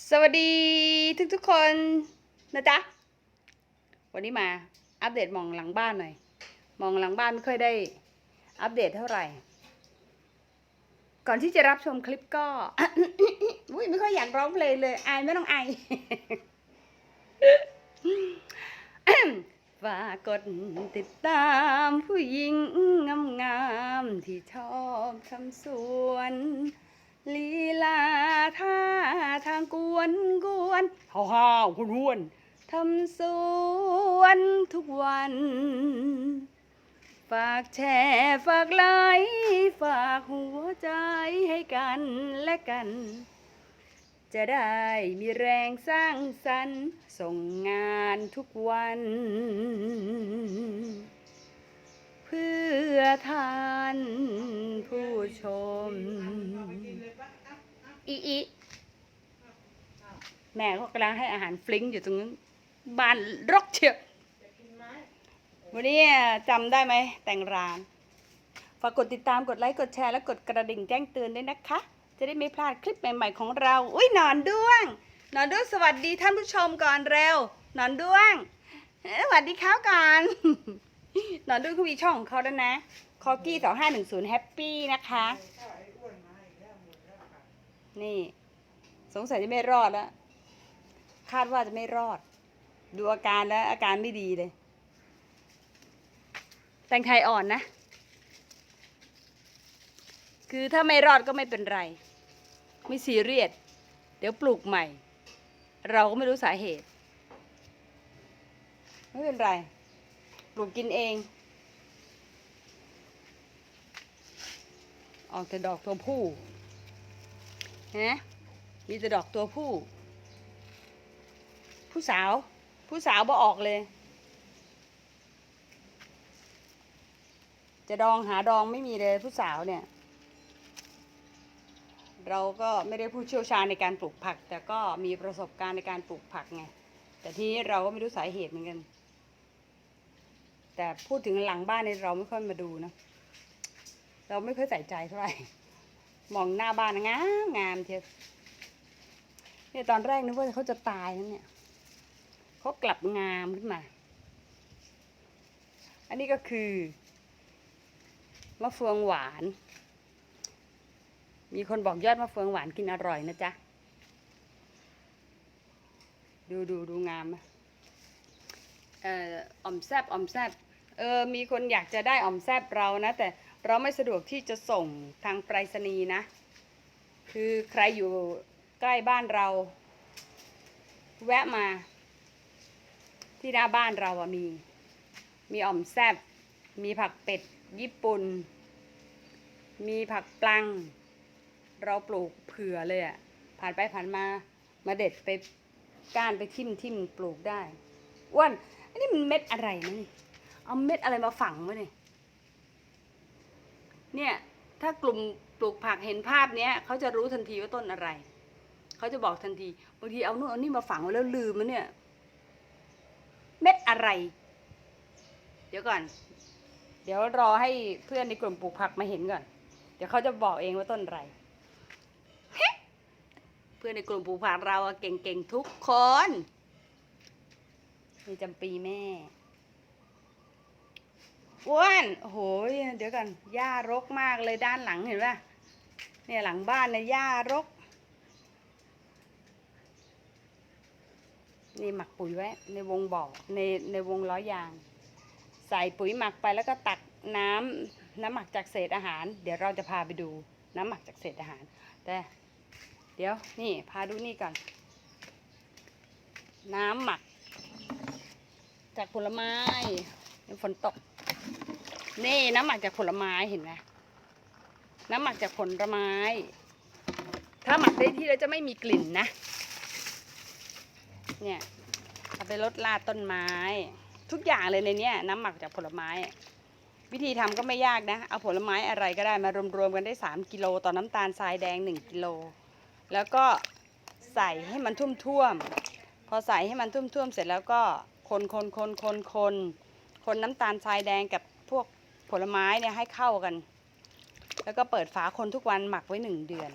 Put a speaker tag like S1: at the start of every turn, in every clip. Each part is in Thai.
S1: สวัสดีทุกทุกๆคนนะจ๊ะ วันนี้มาอัปเดตมองหลังบ้านหน่อย มองหลังบ้านไม่ค่อยได้อัปเดตเท่าไหร่ ก่อนที่จะรับชมคลิปก็อุ้ยไม่ค่อยอยากร้องเพลงเลยอายไม่ต้องอายฝากกดติดตามผู้หญิงงามๆที่ชอบทำสวน ลีลาท่าทางกวนกวนฮ่าฮ่าคุณวนทำสวนทุกวัน ฝากแชร์ฝากไลค์ฝากหัวใจให้กันและกัน จะได้มีแรงสร้างสรรค์ส่งงานทุกวัน เพื่อทานผู้ชม อีอีแม่เขากำลังให้อาหารฟลิงอยู่ตรงนั้นบานรกเชียววันนี้จำได้ไหมแต่งร้านฝากกดติดตามกดไลค์กดแชร์และกดกระดิ่งแจ้งเตือนด้วยนะคะ จะได้ไม่พลาดคลิปใหม่ ๆ ของเรา อุ้ยนอนด้วงนอนด้วงสวัสดีท่านผู้ชมก่อนเร็วนอนด้วงสวัสดีครับก่อนนอนด้วงเขามีช่องของเขาแล้วนะคอกี้สองห้าหนึ่งศูนย์แฮปปี้นะคะ นี่ สงสัยจะไม่รอดแล้ว คาดว่าจะไม่รอด ดูอาการแล้ว อาการไม่ดีเลย แตงไทยอ่อนนะ คือถ้าไม่รอดก็ไม่เป็นไร ไม่ซีเรียส เดี๋ยวปลูกใหม่ เราก็ไม่รู้สาเหตุ ไม่เป็นไร ปลูกกินเองออกแต่ดอกตัวผู้ ฮะมีแต่ดอกตัวผู้ ผู้สาว ผู้สาวบ่ออกเลย จะดองหาดองไม่มีเลยผู้สาวเนี่ย เราก็ไม่ได้ผู้เชี่ยวชาญในการปลูกผัก แต่ก็มีประสบการณ์ในการปลูกผักไง แต่ทีนี้เราก็ไม่รู้สาเหตุเหมือนกัน แต่พูดถึงหลังบ้านเนี่ยเราไม่ค่อยมาดูนะ เราไม่ค่อยใส่ใจเท่าไหร่ มองหน้าบ้านงามงามเชียวเนี่ยตอนแรกนึกว่าเขาจะตายนะเนี่ยเขากลับงามขึ้นมา อันนี้ก็คือมะเฟืองหวาน มีคนบอกยอดมะเฟืองหวานกินอร่อยนะจ๊ะ ดูดูดูงามไหมเอ่ออ่อมแซบอ่อมแซบเออ มีคนอยากจะได้อ่อมแซบเรานะ แต่ เราไม่สะดวกที่จะส่งทางไปรษณีย์นะ คือใครอยู่ใกล้บ้านเรา แวะมา ที่หน้าบ้านเราอะมี มีอ่อมแซบมีผักเป็ดญี่ปุ่น มีผักปลัง เราปลูกเผื่อเลยอะผ่านไปผ่านมามาเด็ดไปก้านไปทิ่มทิ่มปลูกได้อ้วนอันนี้มันเม็ดอะไรนะนี่เอาเม็ดอะไรมาฝังไว้เนี่ย เนี่ยถ้ากลุ่มปลูกผักเห็นภาพเนี้ยเขาจะรู้ทันทีว่าต้นอะไร เขาจะบอกทันทีบางทีเอานู่นเอานี่มาฝังไว้แล้วลืมมันเนี่ย เม็ดอะไร เดี๋ยวก่อน เดี๋ยวรอให้เพื่อนในกลุ่มปลูกผักมาเห็นก่อน เดี๋ยวเขาจะบอกเองว่าต้นอะไร เพื่อนในกลุ่มปลูกผักเราเก่งๆทุกคน มีจำปีแม่ อ้วนโอ้โหเดี๋ยวกันหญ้ารกมากเลยด้านหลังเห็นป่ะเนี่ยหลังบ้านเนี่ยหญ้ารก นี่หมักปุ๋ยไว้ ในวงบ่อในในวงล้อยาง ใส่ปุ๋ยหมักไปแล้วก็ตักน้ำน้ำหมักจากเศษอาหาร เดี๋ยวเราจะพาไปดูน้ำหมักจากเศษอาหาร แต่เดี๋ยวนี่พาดูนี่ก่อน น้ำหมัก จากผลไม้ฝนตก นี่น้ำหมักจากผลไม้เห็นไหมน้ำหมักจากผลไม้ ถ้าหมักได้ที่แล้วจะไม่มีกลิ่นนะ เนี่ยเอาไปลดลาดต้นไม้ ทุกอย่างเลยในนี้น้ำหมักจากผลไม้ วิธีทำก็ไม่ยากนะ เอาผลไม้อะไรก็ได้มารวมๆกันได้ 3 กิโลต่อน้ำตาลทรายแดง 1 กิโล แล้วก็ใส่ให้มันทุ่วมๆ พอใส่ให้มันทุ่วมๆ เสร็จแล้วก็คนคนคนคนคนคนน้ำตาลทรายแดงกับ ผลไม้เนี่ยให้เข้ากัน แล้วก็เปิดฝาคนทุกวันหมักไว้หนึ่งเดือน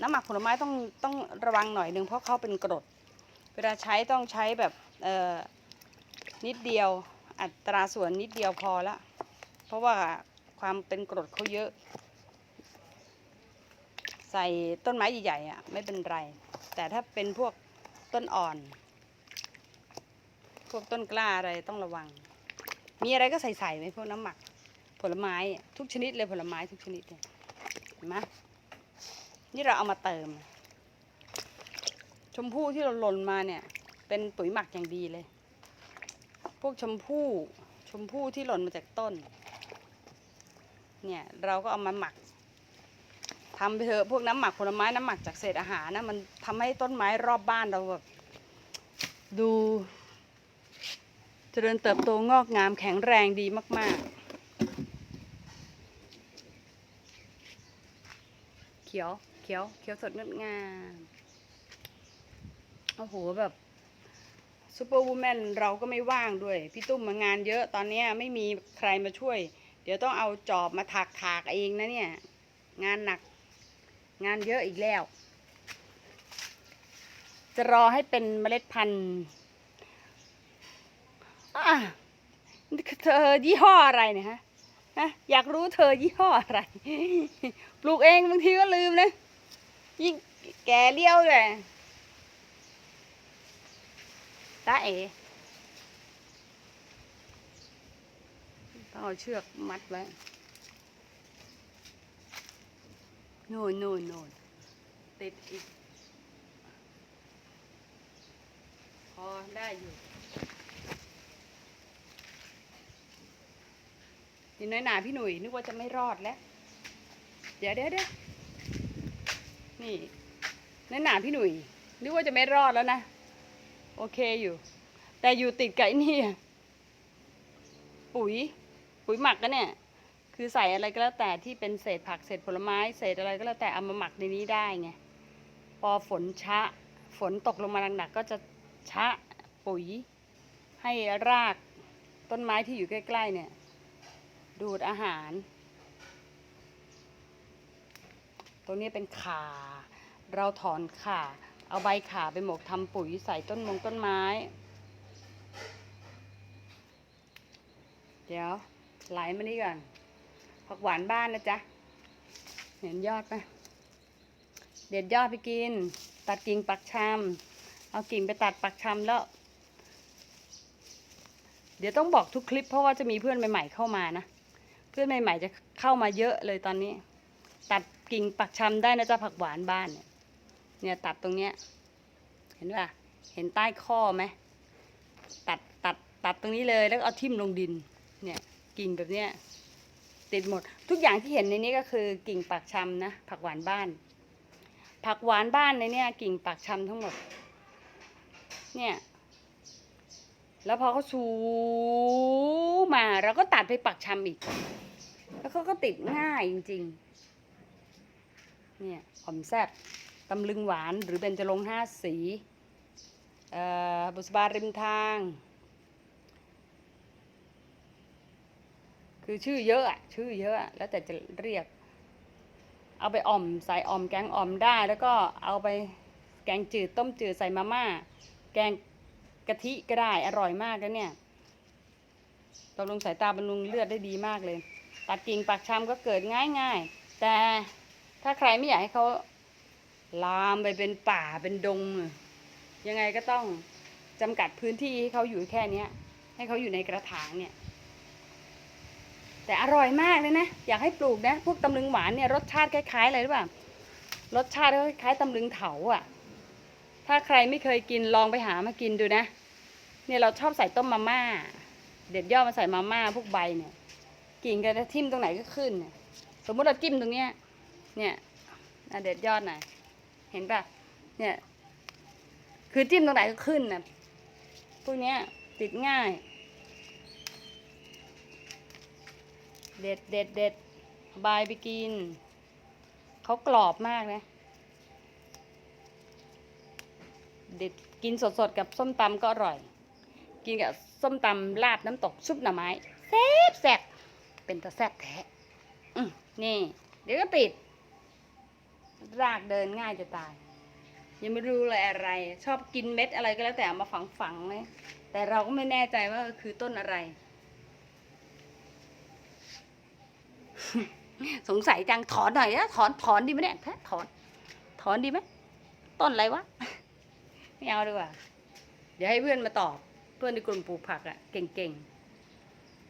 S1: น้ำหมักผลไม้ต้องต้องระวังหน่อยหนึ่งเพราะเขาเป็นกรด เวลาใช้ต้องใช้แบบนิดเดียวอัตราส่วนนิดเดียวพอละเพราะว่าความเป็นกรดเขาเยอะ ใส่ต้นไม้ใหญ่ๆอะไม่เป็นไร แต่ถ้าเป็นพวกต้นอ่อน พวกต้นกล้าอะไรต้องระวัง มีอะไรก็ใส่ใส่ไหมพวกน้ำหมัก ผลไม้ทุกชนิดเลยผลไม้ทุกชนิดเลยเห็นไหมนี่เราเอามาเติม ชมพู่ที่เราหล่นมาเนี่ย เป็นปุ๋ยหมักอย่างดีเลย พวกชมพู่ชมพู่ที่หล่นมาจากต้น เนี่ยเราก็เอามาหมักทำไปเถอะพวกน้ำหมักผลไม้น้ำหมักจากเศษอาหารนะมันทำให้ต้นไม้รอบบ้านเราแบบดู เจริญเติบโตงอกงามแข็งแรงดีมาก ๆ เขียวเขียวเขียวสดงดงามโอ้โหแบบซูเปอร์วูแมนเราก็ไม่ว่างด้วย พี่ตุ้มมางานเยอะตอนนี้ไม่มีใครมาช่วย เดี๋ยวต้องเอาจอบมาถากถากเองนะเนี่ย งานหนัก งานเยอะอีกแล้ว จะรอให้เป็นเมล็ดพันธุ์ อะเธอยี่ห้ออะไรเนี่ยฮะฮะอยากรู้เธอยี่ห้ออะไร ปลูกเองบางทีก็ลืมนะยิ่งแก่เลี้ยวเลยตาเอต้องเอาเชือกมัดไว้โน่นโน่นโน่นติดอีก พอได้อยู่ นี่น้อยหนาพี่หนุ่ยนึกว่าจะไม่รอดแล้ว เดี๋ยวเดี๋ยวเดี๋ยวนี่น้อยหนาพี่หนุ่ยนึกว่าจะไม่รอดแล้วนะ โอเคอยู่ แต่อยู่ติดกับไอ้นี่ปุ๋ย ปุ๋ยหมักกันเนี่ย คือใส่อะไรก็แล้วแต่ที่เป็นเศษผักเศษผลไม้เศษอะไรก็แล้วแต่เอามาหมักในนี้ได้ไง พอฝนชะ ฝนตกลงมาหนักๆก็จะชะปุ๋ยให้รากต้นไม้ที่อยู่ใกล้ ๆ เนี่ย ดูดอาหาร ตัวนี้เป็นขา เราถอนขาเอาใบขาไปหมกทำปุ๋ยใส่ต้นมงต้นไม้ เดี๋ยวไหลมานี่ก่อนผักหวานบ้านนะจ๊ะ เห็นยอดไหมเด็ดยอดไปกิน ตัดกิ่งปักชำเอากิ่งไปตัดปักชำแล้ว เดี๋ยวต้องบอกทุกคลิปเพราะว่าจะมีเพื่อนใหม่ๆเข้ามานะ เพื่อนใหม่ๆจะเข้ามาเยอะเลยตอนนี้ ตัดกิ่งปักชำได้นะจ๊ะผักหวานบ้านเนี่ยเนี่ยตัดตรงเนี้ย เห็นป่ะเห็นใต้ข้อไหมตัดตัดตัดตรงนี้เลยแล้วเอาทิ่มลงดิน เนี่ยกิ่งแบบเนี้ยติดหมด ทุกอย่างที่เห็นในนี้ก็คือกิ่งปักชำนะผักหวานบ้าน ผักหวานบ้านในเนี้ยกิ่งปักชำทั้งหมด เนี่ย แล้วพอเขาชูมาเราก็ตัดไปปักชำอีก แล้วเขาก็ติดง่ายจริง ๆ เนี่ยหอมแซบตำลึงหวานหรือเบญจรงห้าสีบุษบาริมทาง คือชื่อเยอะอะชื่อเยอะอะแล้วแต่จะเรียก เอาไปอ่อมใส่อ่อมแกงอ่อมได้ แล้วก็เอาไปแกงจืดต้มจืดใส่มาม่า แกง กะทิก็ได้อร่อยมากแล้วเนี่ยบำรุงสายตาบำรุงเลือดได้ดีมากเลย ตัดกิ่งปักชำก็เกิดง่ายๆ แต่ถ้าใครไม่อยากให้เขาลามไปเป็นป่าเป็นดง ยังไงก็ต้องจำกัดพื้นที่ให้เขาอยู่แค่เนี้ยให้เขาอยู่ในกระถางเนี่ย แต่อร่อยมากเลยนะ อยากให้ปลูกนะ พวกตำลึงหวานเนี่ยรสชาติคล้ายๆอะไรหรือเปล่ารสชาติคล้ายๆตำลึงเถาอะ ถ้าใครไม่เคยกินลองไปหามากินดูนะ เนี่ยเราชอบใส่ต้มมาม่า เด็ดยอดมาใส่มาม่าพวกใบเนี่ยกิ่งกันทิ่มตรงไหนก็ขึ้น สมมติเราจิ้มตรงเนี้ย เนี่ยอเด็ดยอดหน่อยเห็นปะเนี่ย คือจิ้มตรงไหนก็ขึ้นนะพวกเนี้ยติดง่าย เด็ดเด็ดเด็ดบายไปกิน เขากรอบมากนะ เด็ดกินสดๆกับส้มตำก็อร่อย กินกับส้มตำลาบน้ำตกซุปหน่อไม้แซ่บแซ่บเป็นตะแซ่บแท้นี่ เดี๋ยวก็ติด รากเดินง่ายจะตาย ยังไม่รู้เลยอะไร ชอบกินเม็ดอะไรก็แล้วแต่มาฝังฝังๆเลยแต่เราก็ไม่แน่ใจว่าคือต้นอะไร สงสัยจังถอนหน่อยนะถอนถอนดีไหมเนี่ยแท้ถอน ถอนดีไหมต้นอะไรวะ ไม่เอาดีกว่า เดี๋ยวให้เพื่อนมาตอบ เพื่อนในกลุ่มปลูกผักอะเก่ง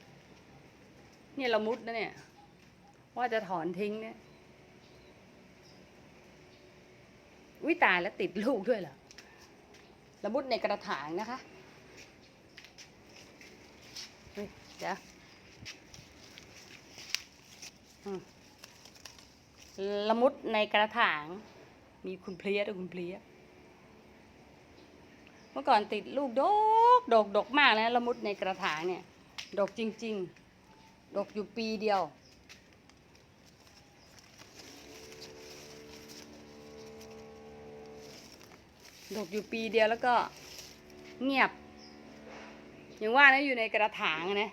S1: ๆ เนี่ยละมุดนะเนี่ย ว่าจะถอนทิ้งเนี่ย อุ้ยตายแล้วติดลูกด้วยเหรอละมุดในกระถางนะคะเฮ้ยเดี๋ยวละมุดในกระถาง มีคุณเพลียด้วยคุณเพลีย เมื่อก่อนติดลูกดกดกดกมากนะละมุดในกระถางเนี่ยดกจริง ๆ ดกอยู่ปีเดียว ดกอยู่ปีเดียวแล้วก็เงียบ อย่างว่านะอยู่ในกระถางอะนะ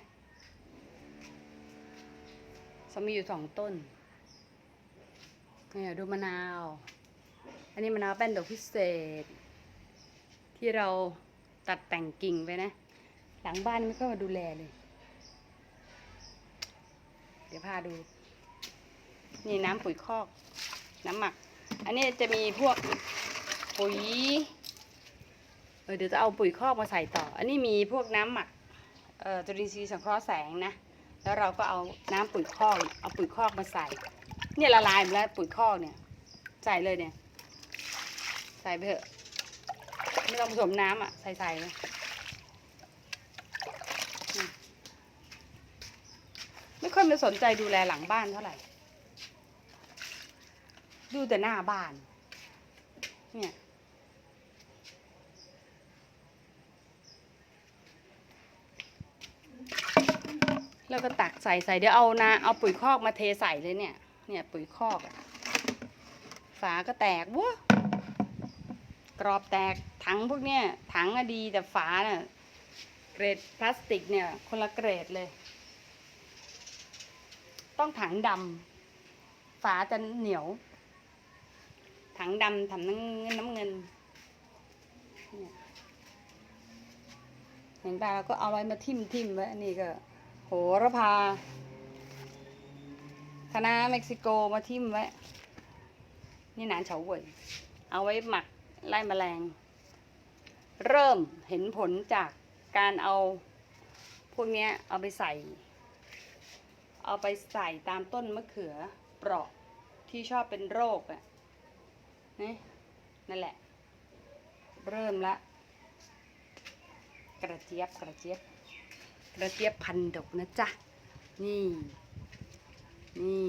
S1: สมีอยู่สองต้นเนี่ยดูมะนาว อันนี้มะนาวแป้นดอกพิเศษ ที่เราตัดแต่งกิ่งไปนะ หลังบ้านไม่ค่อยมาดูแลเลย เดี๋ยวพาดู นี่น้ำปุ๋ยคอก น้ำหมัก อันนี้จะมีพวกปุ๋ยเออเดี๋ยวจะเอาปุ๋ยคอกมาใส่ต่อ อันนี้มีพวกน้ำหมักเอ่อจุลินทรีย์สังเคราะห์แสงนะ แล้วเราก็เอาน้ำปุ๋ยคอก เอาปุ๋ยคอกมาใส่ เนี่ยละลายหมดแล้วปุ๋ยคอกเนี่ย ใส่เลยเนี่ย ใส่ไปเถอะ ไม่ต้องผสมน้ำอะ ใส่ใส่เลยไม่ค่อยมาสนใจดูแลหลังบ้านเท่าไหร่ ดูแต่หน้าบ้าน เนี่ยแล้วก็ตักใส่ใส่เดี๋ยวเอานะเอาปุ๋ยคอกมาเทใส่เลยเนี่ย เนี่ยปุ๋ยคอกอะฝาก็แตกวัว กรอบแตกถังพวกเนี้ยถังอะดีแต่ฝาน่ะเกรดพลาสติกเนี่ย คนละเกรดเลย ต้องถังดำฝาจะเหนียว ถังดำถังน้ำเงินน้ำเงินเห็นป่ะเราก็เอาไว้มาทิ่มทิ่มไว้นนี้ก็ โหระพาคณะเม็กซิโกมาทิ่มไว้ นี่หนานเฉาเว่ยเอาไว้หมัก ไล่แมลง เริ่มเห็นผลจากการเอาพวกนี้เอาไปใส่ เอาไปใส่ตามต้นมะเขือเปราะที่ชอบเป็นโรคอะนี่นั่นแหละ เริ่มละ กระเจี๊ยบกระเจี๊ยบกระเจี๊ยบพันดกนะจ๊ะ นี่ นี่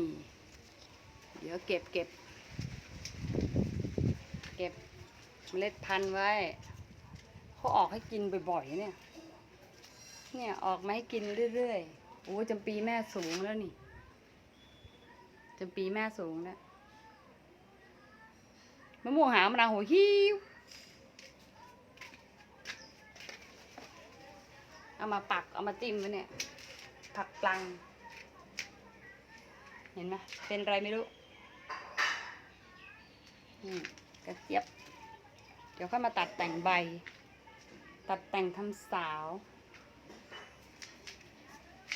S1: เดี๋ยวเก็บเก็บเก็บ เมล็ดพันธุ์ไว้เขาออกให้กินบ่อยๆเนี่ย เนี่ยออกมาให้กินเรื่อยๆโอ้จำปีแม่สูงแล้วนี่จำปีแม่สูงแล้วมะม่วงหามะนาวโหหิวเอามาปักเอามาจิ้มไว้เนี่ย ผักปลัง เห็นไหมเป็นไรไม่รู้นี่กระเจี๊ยบ ดี๋ยวค่อยมาตัดแต่งใบ ตัดแต่งทำสาว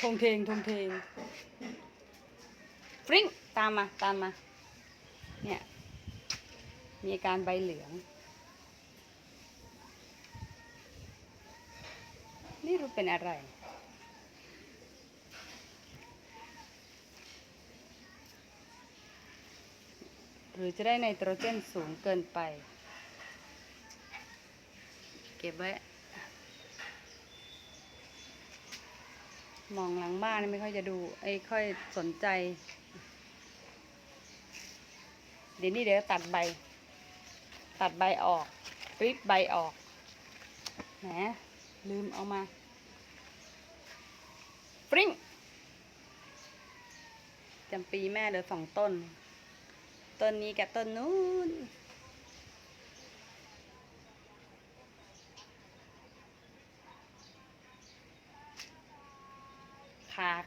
S1: ทงเทงทงเทงฟริ้งตามมาตามมา เนี่ย มีอาการใบเหลือง นี่รู้เป็นอะไรหรือจะได้ไนโตรเจนสูงเกินไป ก็บไว้ มองหลังบ้านไม่ค่อยจะดูไอ้ค่อยสนใจ เดี๋ยวนี้เดี๋ยวตัดใบ ตัดใบออกริบใบออกแหมลืมเอามาฟริ้งจำปีแม่เหลือสองต้น ต้นนี้กับต้นนู้น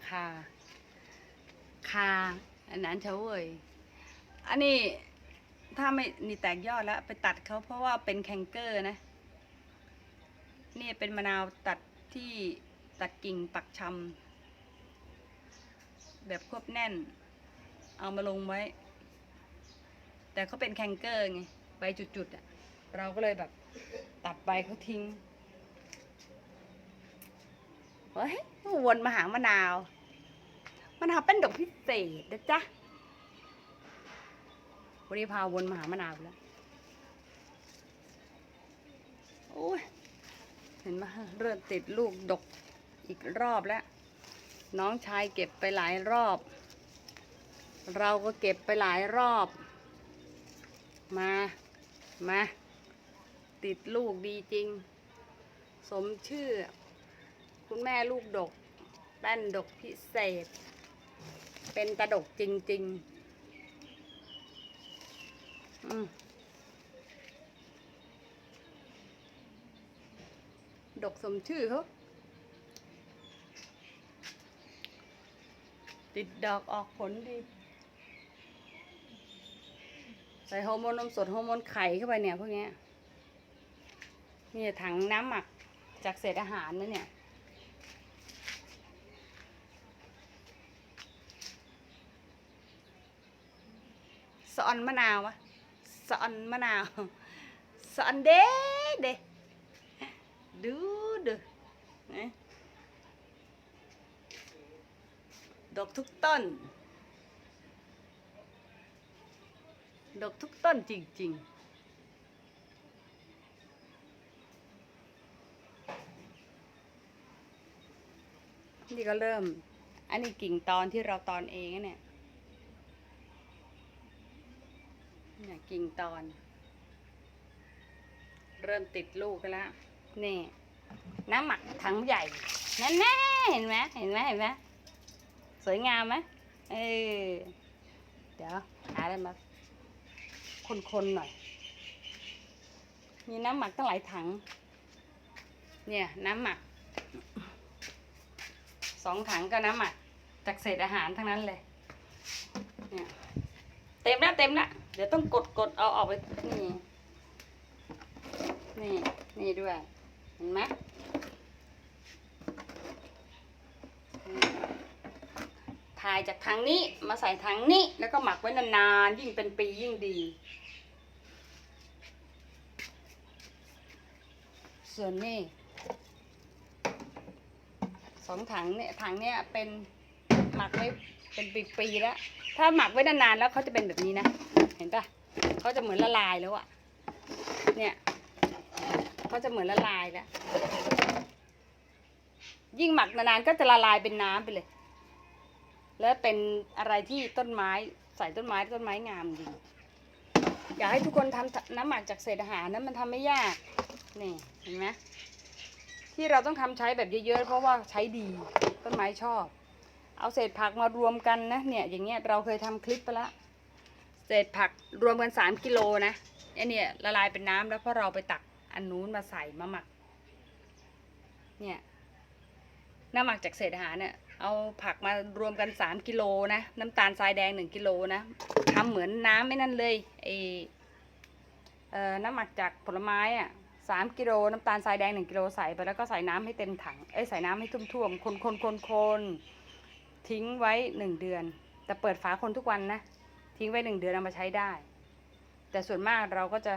S1: คา คา อันนั้นเฉยอันนี้ถ้าไม่นี่แตกยอดแล้ว ไปตัดเขาเพราะว่าเป็นแคนเกอร์นะ นี่เป็นมะนาวตัดที่ตัดกิ่งปักชำแบบควบแน่น เอามาลงไว้ แต่เขาเป็นแคนเกอร์ไงใบจุดๆอะเราก็เลยแบบตัดใบเขาทิ้งเฮ้ยวนมาหามะนาว มะนาวเป็นดอกพิเศษนะจ๊ะวันนี้พาวนมาหามะนาวแล้ว โอ้ย เห็นไหมเริ่มติดลูกดกอีกรอบแล้ว น้องชายเก็บไปหลายรอบ เราก็เก็บไปหลายรอบ มา มา ติดลูกดีจริง สมชื่อ คุณแม่ลูกดกแป้นดกพิเศษ เป็นตะดกจริง ๆ อืมดกสมชื่อเขาติดดอกออกผลดี ใส่ฮอร์โมนนมสดฮอร์โมนไข่เข้าไปเนี่ยพวกนี้นี่ถังน้ำหมักจากเศษอาหารนะเนี่ย สอนมะนาววะสอนมะนาวสอนเด้เด้ดูดูนะดอกทุกต้น ดอกทุกต้นจริง ๆนี่ก็เริ่ม อันนี้กิ่งตอนที่เราตอนเองนะเนี่ย เนี่ยกิ่งตอน เริ่มติดลูกกันแล้วนี่น้ำหมักถังใหญ่แน่แน่ๆเห็นไหมเห็นไหมเห็นไหมสวยงามไหมเออเดี๋ยวหาอะไรมาคนๆหน่อย มีน้ำหมักตั้งหลายถัง เนี่ยน้ำหมักสองถังก็น้ำหมักจากเศษอาหารทั้งนั้นเลยเนี่ยเต็มแล้วเต็มแล้ว เดี๋ยวต้องกดกดเอาออกไปนี่ นี่ นี่ด้วย เห็นไหมถ่ายจากทางนี้มาใส่ทางนี้ แล้วก็หมักไว้นานๆ ยิ่งเป็นปียิ่งดี ส่วนนี่สองถังเนี่ยถังเนี่ยเป็นหมักไว้เป็นปีๆแล้ว ถ้าหมักไว้นานๆแล้วเขาจะเป็นแบบนี้นะ เห็นปะเขาจะเหมือนละลายแล้วอะเนี่ยเขาจะเหมือนละลายแล้ว ยิ่งหมักนานๆก็จะละลายเป็นน้ำไปเลย แล้วเป็นอะไรที่ต้นไม้ใส่ต้นไม้ต้นไม้งามจริงอยากให้ทุกคนทำน้ำหมักจากเศษอาหารนั้นมันทำไม่ยากนี่เห็นไหมที่เราต้องทำใช้แบบเยอะๆเพราะว่าใช้ดีต้นไม้ชอบ เอาเศษผักมารวมกันนะเนี่ยอย่างเงี้ยเราเคยทำคลิปไปแล้ว เศษผักรวมกันสามกิโลนะไอเนี่ยละลายเป็นน้ำแล้วพราะเราไปตักอันนู้นมาใส่มาหมัก เนี่ยน้ำหมักจากเศษอาหารเนี่ยเอาผักมารวมกันสามกิโลนะน้ำตาลทรายแดงหนึ่งกิโลนะทำเหมือนน้ำไม่นั่นเลยไอเอ่อน้ำหมักจากผลไม้อะสามกิโลน้ำตาลทรายแดงหนึ่งกิโลใส่ไปแล้วก็ใส่น้ำให้เต็มถังเอ้ยใส่น้ำให้ท่วมๆคนคนคนคนทิ้งไว้หนึ่งเดือน แต่เปิดฝาคนทุกวันนะ ทิ้งไว้หนึ่งเดือนเอามาใช้ได้ แต่ส่วนมากเราก็จะ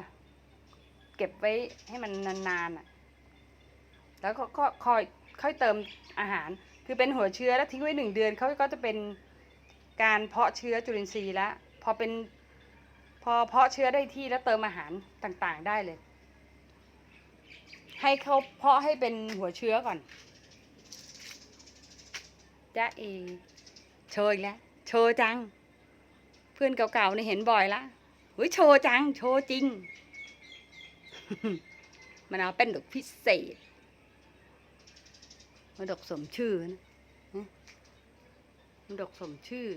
S1: เก็บไว้ให้มันนานๆอะ แล้วก็คอยค่อยเติมอาหาร คือเป็นหัวเชื้อแล้วทิ้งไว้หนึ่งเดือนเขาก็จะเป็นการเพาะเชื้อจุลินทรีย์แล้วพอเป็นพอเพาะเชื้อได้ที่แล้วเติมอาหารต่างๆได้เลย ให้เขาเพาะให้เป็นหัวเชื้อก่อนจ้าเอโชว์อีกแล้วโชว์จัง พื่อนเก่าๆนี่เห็นบ่อยละเฮ้ยโชว์จัง โชว์จริงมันเอาเป็นดอกพิเศษมันดอกสมชื่อนะนะมันดอกสมชื่อ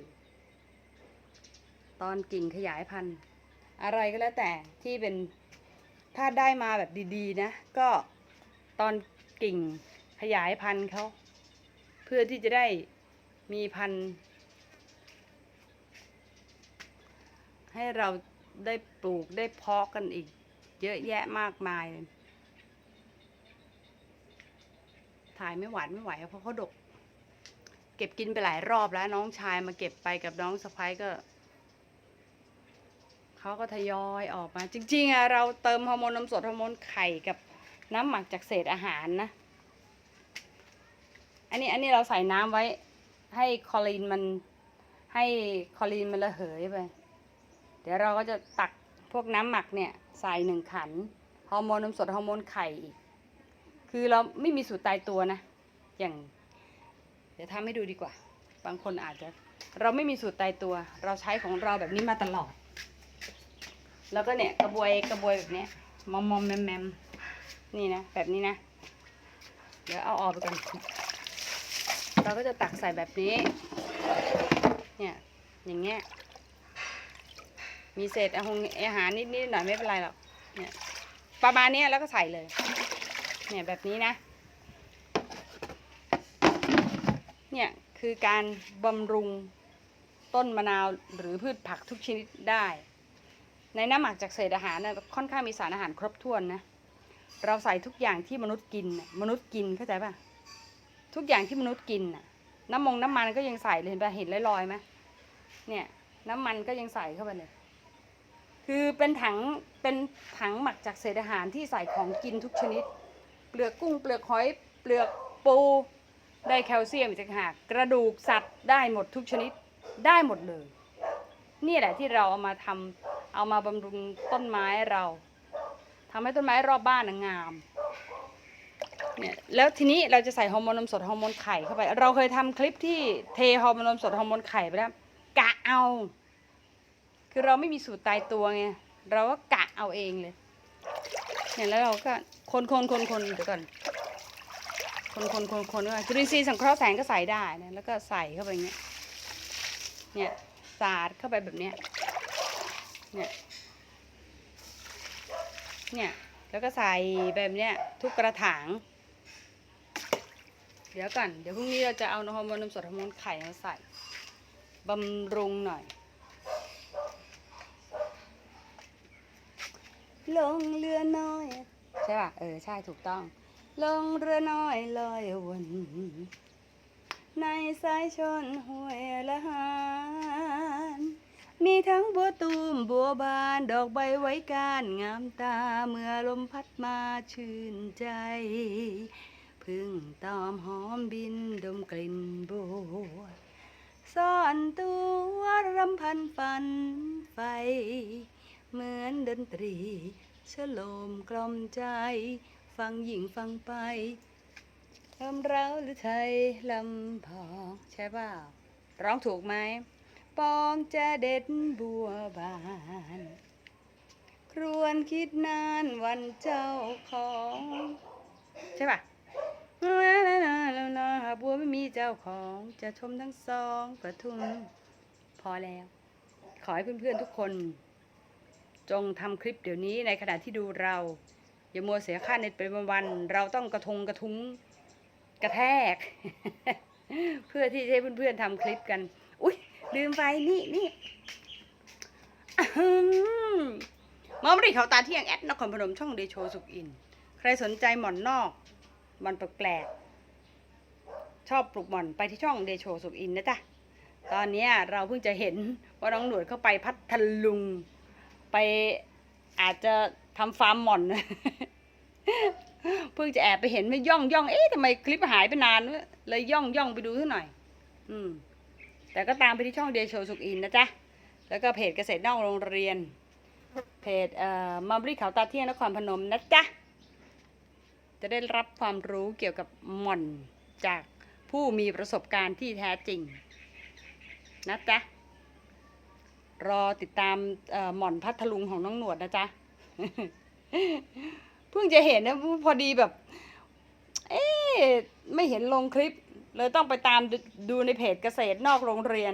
S1: ตอนกิ่งขยายพันธุ์อะไรก็แล้วแต่ที่เป็นถ้าได้มาแบบดีๆนะ ก็ตอนกิ่งขยายพันธุ์เขา เพื่อที่จะได้มีพันธุ์ ให้เราได้ปลูกได้เพาะกันอีก เยอะแยะมากมาย ถ่ายไม่หวานไม่ไหวเพราะเขาดก เก็บกินไปหลายรอบแล้วน้องชายมาเก็บไปกับน้องสะพ้ายก็เขาก็ทยอยออกมา จริงๆอะเราเติมฮอร์โมนนมสดฮอร์โมนไข่กับน้ำหมักจากเศษอาหารนะ อันนี้อันนี้เราใส่น้ำไว้ให้คลอรีนมันให้คลอรีนมันระเหยไป เดี๋ยวเราก็จะตักพวกน้ำหมักเนี่ยใส่หนึ่งขันฮอร์โมนนมสดฮอร์โมนไข่อีก คือเราไม่มีสูตรตายตัวนะ อย่าง เดี๋ยวทำให้ดูดีกว่า บางคนอาจจะ เราไม่มีสูตรตายตัว เราใช้ของเราแบบนี้มาตลอด แล้วก็เนี่ยกระบวยกระบวยแบบเนี้ยมอมมอมแมมแมมนี่นะแบบนี้นะ เดี๋ยวเอาออกไปก่อนเราก็จะตักใส่แบบนี้ เนี่ย อย่างเงี้ย มีเศษอาหงอาหารนิดหน่อยไม่เป็นไรหรอกเนี่ยประมาณนี้แล้วก็ใส่เลย เนี่ยแบบนี้นะ เนี่ยคือการบำรุงต้นมะนาวหรือพืชผักทุกชนิดได้ ในน้ำหมักจากเศษอาหารนะค่อนข้างมีสารอาหารครบถ้วนนะ เราใส่ทุกอย่างที่มนุษย์กิน มนุษย์กินเข้าใจป่ะ ทุกอย่างที่มนุษย์กินน่ะน้ำมงน้ำมันก็ยังใส่เลยเห็นป่ะเห็นลอยๆไหมเนี่ยน้ำมันก็ยังใส่เข้าไปเลย คือเป็นถังเป็นถังหมักจากเศษอาหารที่ใส่ของกินทุกชนิด เปลือกกุ้งเปลือกหอยเปลือกปูได้แคลเซียมอีกต่างหากกระดูกสัตว์ได้หมดทุกชนิดได้หมดเลย นี่แหละที่เราเอามาทำเอามาบำรุงต้นไม้เราทำให้ต้นไม้รอบบ้านน่ะงามเนี่ยแล้วทีนี้เราจะใส่ฮอร์โมนนมสดฮอร์โมนไข่เข้าไป เราเคยทำคลิปที่เทฮอร์โมนนมสดฮอร์โมนไข่ไปแล้วกะเอา คือเราไม่มีสูตรตายตัวไงเราก็กะเอาเองเลยเนี่ยแล้วเราก็คนคนคนคนเดี๋ยวก่อนคนคนคนคนด้วยจุลินทรีย์สังเคราะห์แสงก็ใส่ได้นะแล้วก็ใส่เข้าไปอย่างเงี้ยเนี่ยสาดเข้าไปแบบเนี้ยเนี่ยเนี่ยแล้วก็ใส่แบบเนี้ยทุกกระถาง เดี๋ยวก่อนเดี๋ยวพรุ่งนี้เราจะเอาฮอร์โมนนมสดฮอร์โมนไข่มาใส่บำรุงหน่อย ลงเรือน้อย ใช่ป่ะ เออ ใช่ถูกต้อง ลงเรือน้อยลอยวน ในสายชนห้วยละหานมีทั้งบัวตูมบัวบานดอกใบไว้การงามตาเมื่อลมพัดมาชื่นใจพึ่งตอมหอมบินดมกลิ่นบัวซ่อนตัวรำพันฝันไฟ เหมือนดนตรีชโลมกล่อมใจ ฟังหญิงฟังไปลำเราหรือไทยลำพองใช่เปล่าร้องถูกไหมปองจะเด็ดบัวบาน ครวนคิดนานวันเจ้าของ ใช่ป่ะบัวไม่มีเจ้าของจะชมทั้งสองกระทุ่มพอแล้ว ขอให้เพื่อนๆทุกคน จงทำคลิปเดี๋ยวนี้ในขณะที่ดูเรา อย่ามัวเสียค่าเน็ตไปวันๆเราต้องกระทงกระทุ้งกระแทก เพื่อที่จะให้เพื่อนๆทำคลิปกัน อุ้ยลืมไปนี่นี่มหมอมริเขาตาเที่ยงแอดนครพนมช่องเดโชสุกอิน ใครสนใจหมอนนอกหมอนแปลกๆชอบปลูกหมอนไปที่ช่องเดโชสุกอินนะจ๊ะตอนนี้เราเพิ่งจะเห็นว่าน้องหนวดเข้าไปพัทลุง ไปอาจจะทำฟาร์มหม่อน เพิ่งจะแอบไปเห็นไม่ย่องย่องเอ๊ะทำไมคลิปหายไปนานเลยย่องย่องไปดูซะหน่อย อืม แต่ก็ตามไปที่ช่องเดชโชสุกอินนะจ๊ะ แล้วก็เพจเกษตรนอกโรงเรียน เพจเอ่อมัมบรีเขาตาเที่ยนครพนมนะจ๊ะ จะได้รับความรู้เกี่ยวกับหม่อนจากผู้มีประสบการณ์ที่แท้จริง นะจ๊ะ รอติดตามหม่อนพัทลุงของน้องหนวดนะจ๊ะ เพิ่งจะเห็นนะพอดีแบบ เอ๊ะไม่เห็นลงคลิป เลยต้องไปตามดูดในเพจเกษตรนอกโรงเรียน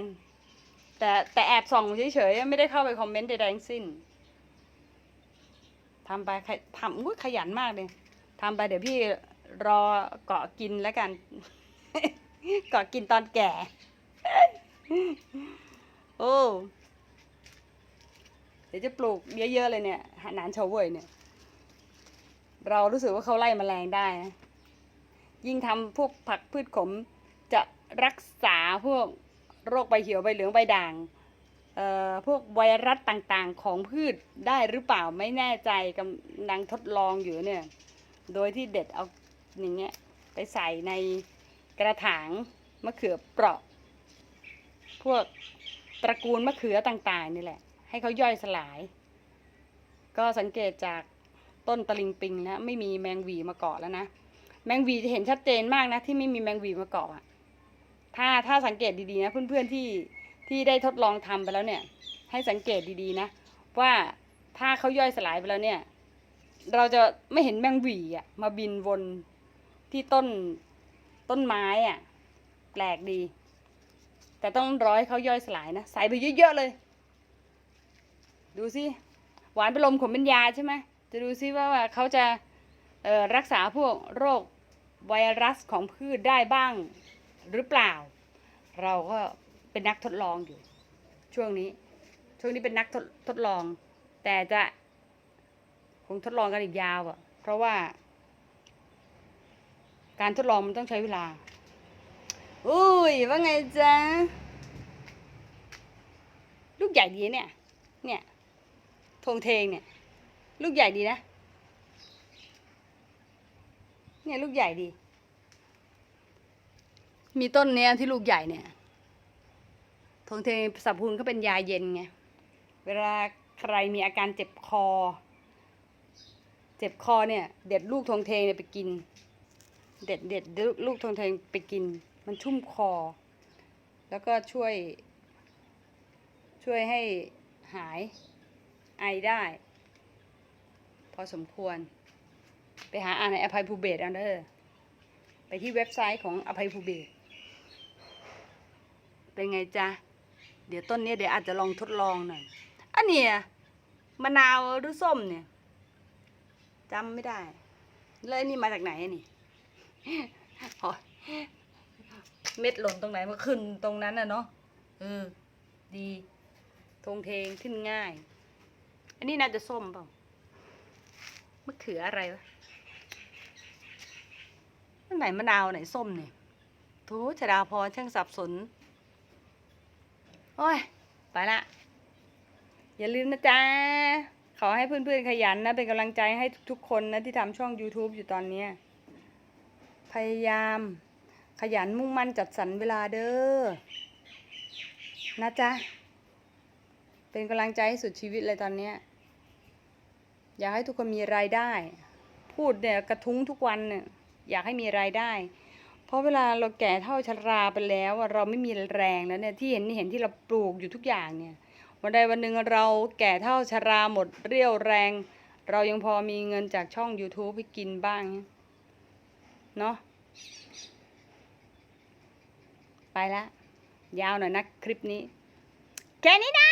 S1: แต่แต่แอบส่องเฉยๆไม่ได้เข้าไปคอมเมนต์ใดๆทั้งสิ้นทำไปทำอุ๊ยขยันมากเลยทำไปเดี๋ยวพี่รอเกาะกินแล้วกัน เกาะกินตอนแก่ โอ้ เดี๋ยวจะปลูกเยอะๆเลยเนี่ยหนานเฉาเว่ยเนี่ย เรารู้สึกว่าเขาไล่แมลงได้นะยิ่งทำพวกผักพืชขมจะรักษาพวกโรคใบเหี่ยวใบเหลืองใบด่างเอ่อพวกไวรัสต่างๆของพืชได้หรือเปล่าไม่แน่ใจกำลังทดลองอยู่เนี่ย โดยที่เด็ดเอาอย่างเงี้ยไปใส่ในกระถางมะเขือเปราะ พวกตระกูลมะเขือต่างๆนี่แหละ ให้เขาย่อยสลาย ก็สังเกตจากต้นตะลิงปิงนะไม่มีแมงวีมาเกาะแล้วนะแมงวีจะเห็นชัดเจนมากนะ ที่ไม่มีแมงวีมาเกาะอะถ้าถ้าสังเกตดีๆนะ เพื่อนๆที่ที่ได้ทดลองทำไปแล้วเนี่ย ให้สังเกตดีๆนะ ว่าถ้าเขาย่อยสลายไปแล้วเนี่ย เราจะไม่เห็นแมงวีอะมาบินวนที่ต้นต้นไม้อะแปลกดี แต่ต้องร้อยเขาย่อยสลายนะใส่ไปเยอะๆเลย ดูสิหวานเป็นลมขมเป็นยาใช่ไหมจะดูซิว่าเขาจะรักษาพวกโรคไวรัสของพืชได้บ้างหรือเปล่า เราก็เป็นนักทดลองอยู่ ช่วงนี้ ช่วงนี้เป็นนักทดทดลอง แต่จะคงทดลองกันอีกยาวอะ่ะ เพราะว่า การทดลองมันต้องใช้เวลา อุ้ยว่าไงจ๊ะ ลูกใหญ่ดีเนี่ย ธงเทงเนี่ย ลูกใหญ่ดีนะ เนี่ยลูกใหญ่ดี มีต้นเนี้ยที่ลูกใหญ่เนี่ยธงเทงสรรพคุณก็เป็นยาเย็นไง เวลาใครมีอาการเจ็บคอ เจ็บคอเนี่ย เด็ดลูกธงเทงเนี่ยไปกิน เด็ดเด็ดลูกธงเทงไปกิน มันชุ่มคอ แล้วก็ช่วย ช่วยให้หาย ไอได้ พอสมควร ไปหาอ่านในอภัยภูเบศเอาเด้อไปที่เว็บไซต์ของอภัยภูเบศเป็นไงจ๊ะ เดี๋ยวต้นนี้เดี๋ยวอาจจะลองทดลองหน่อย อันเนี้ยมะนาวหรือส้มเนี่ยจำไม่ได้แล้วอ้นี่มาจากไหนอะนี่โอ๊ยเม็ดหล่นตรงไหนมันขึ้นตรงนั้นน่ะเนาะเออดีทงเทงขึ้นง่าย อันนี้น่าจะส้มเปล่ามะเขืออะไรวะอันไหนมะนาวไหนส้มเนี่ยโถชดาพรช่างสับสน โอ้ย ไปละ อย่าลืมนะจ๊ะ ขอให้เพื่อนๆขยันนะ เป็นกำลังใจให้ทุกๆคนนะที่ทำช่อง YouTube อยู่ตอนนี้ พยายามขยันมุ่งมั่นจัดสรรเวลาเด้อ นะจ๊ะ เป็นกำลังใจให้สุดชีวิตเลยตอนนี้ อยากให้ทุกคนมีรายได้ พูดเนี่ยกระทุ้งทุกวันเนี่ยอยากให้มีรายได้ เพราะเวลาเราแก่เท่าชราไปแล้วเราไม่มีแรงแล้วเนี่ยที่เห็นเห็นที่เราปลูกอยู่ทุกอย่างเนี่ยวันใดวันหนึ่งเราแก่เท่าชราหมดเรี่ยวแรง เรายังพอมีเงินจากช่อง YouTube ให้กินบ้างเนาะไปละ ยาวหน่อยนะคลิปนี้ แค่นี้นะ